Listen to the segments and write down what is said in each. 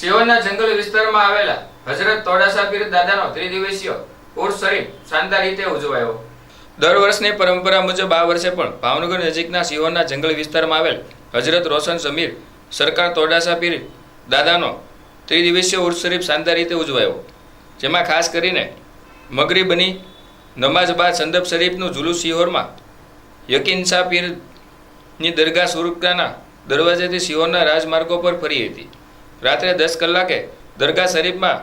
સિહોરના જંગલ વિસ્તારમાં આવેલા હજરત તોડાસા પીર દાદાનો ત્રિદિવસીય ઉર્સ શરીફ શાનદાર રીતે ઉજવાયો. દર વર્ષની પરંપરા મુજબ આ વર્ષે પણ ભાવનગર નજીકના સિહોરના જંગલ વિસ્તારમાં આવેલ હજરત રોશન સમીર સરકાર તોડાસા પીર દાદાનો ત્રિદિવસીય ઉર્સ શરીફ શાનદાર રીતે ઉજવાયો. જેમાં ખાસ કરીને મગરી બની નમાઝ બાદ સંદપ શરીફનું જુલુસ સિહોરમાં યકીન શાહ પીરની દરગાહ સુરક્ષાના દરવાજેથી સિહોરના રાજમાર્ગો પર ફરી હતી. રાત્રે દસ કલાકે દરગાહ શરીફમાં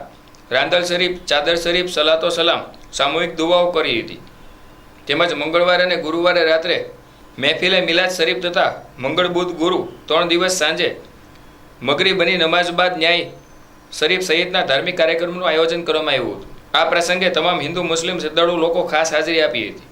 રાંદલ શરીફ, ચાદર શરીફ, સલાતો સલામ, સામૂહિક દુવાઓ કરી હતી. તેમજ મંગળવારે અને ગુરુવારે રાત્રે મહેફિલે મિલાદ શરીફ તથા મંગળ બુધ ગુરુ ત્રણ દિવસ સાંજે મગરી બની નમાઝ બાદ ન્યાય શરીફ સહિતના ધાર્મિક કાર્યક્રમનું આયોજન કરવામાં આવ્યું હતું. આ પ્રસંગે તમામ હિન્દુ, મુસ્લિમ, શ્રદ્ધાળુ લોકો ખાસ હાજરી આપી હતી.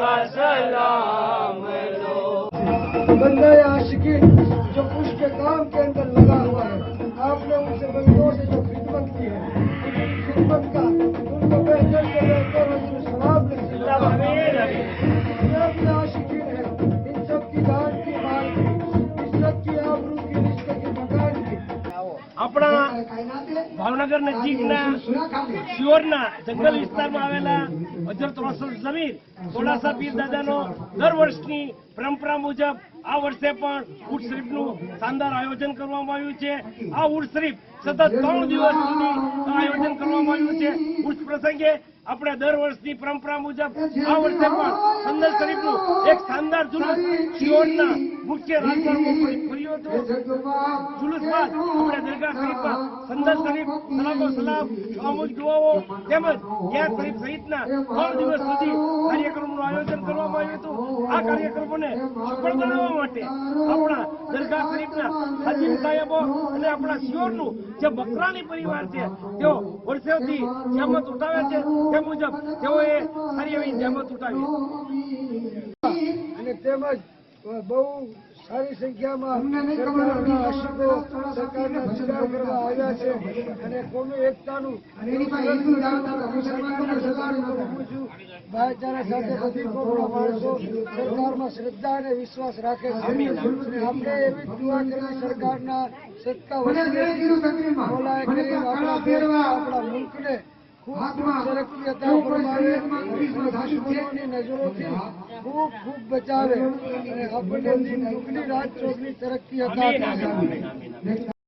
का सलाम लो बंदा आशिकी जो पुष्प के काम के अंदर लगा આપણા ભાવનગર નજીકના શિયોરના જંગલ વિસ્તારમાં આવેલા હજરત રોશન જમીન સોડાસા પીર દાદાનો દર વર્ષની પરંપરા મુજબ આ વર્ષે પણ ઉર્સ શરીફનું શાનદાર આયોજન કરવામાં આવ્યું છે. આ ઉર્સ શરીફ સતત ત્રણ દિવસ સુધી આયોજન કરવામાં આવ્યું છે. ઉર્સ પ્રસંગે આપણે દર વર્ષની પરંપરા મુજબ આ વર્ષે પણ સંદર શરીફનું એક શાનદાર જુલુસ શિયોરના મુખ્ય રાજમાર્ગો પર ફર્યું હતું આપણે દરગાહ શરીફમાં સંદર શરીફ સલામો સલામ સામૂહિક દુઆઓ તેમજ યાદ શરીફ સહિતના ત્રણ દિવસ સુધી કાર્યક્રમનું આયોજન કરવામાં આવ્યું હતું. આ કાર્યક્રમોને સફળ બનાવવા માટે આપણા દરગાહ શરીફના હાજીમ સાહેબો અને આપણા શિયોરનું જે બકરાની પરિવાર છે તેઓ વર્ષોથી જહેમત ઉઠાવે છે. તે મુજબ તેઓએ સારી એવી જહેમત ઉઠાવી. અને તેમજ બહુ સારી સંખ્યામાં આશિકો સરકારના દીદાર કરવા આવ્યા છે અને કોમી એકતાનું ભાઈચારા સાથે બધી કોમના માણસો સરકારમાં શ્રદ્ધા અને વિશ્વાસ રાખે છે. આપણે એવી જ દુઆ કરવી સરકારના સત્તા વચ્ચે આપણા મુલ્કને દુશ્મનોની નજરોથી ખૂબ ખૂબ બચાવે. આપણને દુઃખની રાત ચોકની તરક્કી ફરમાવે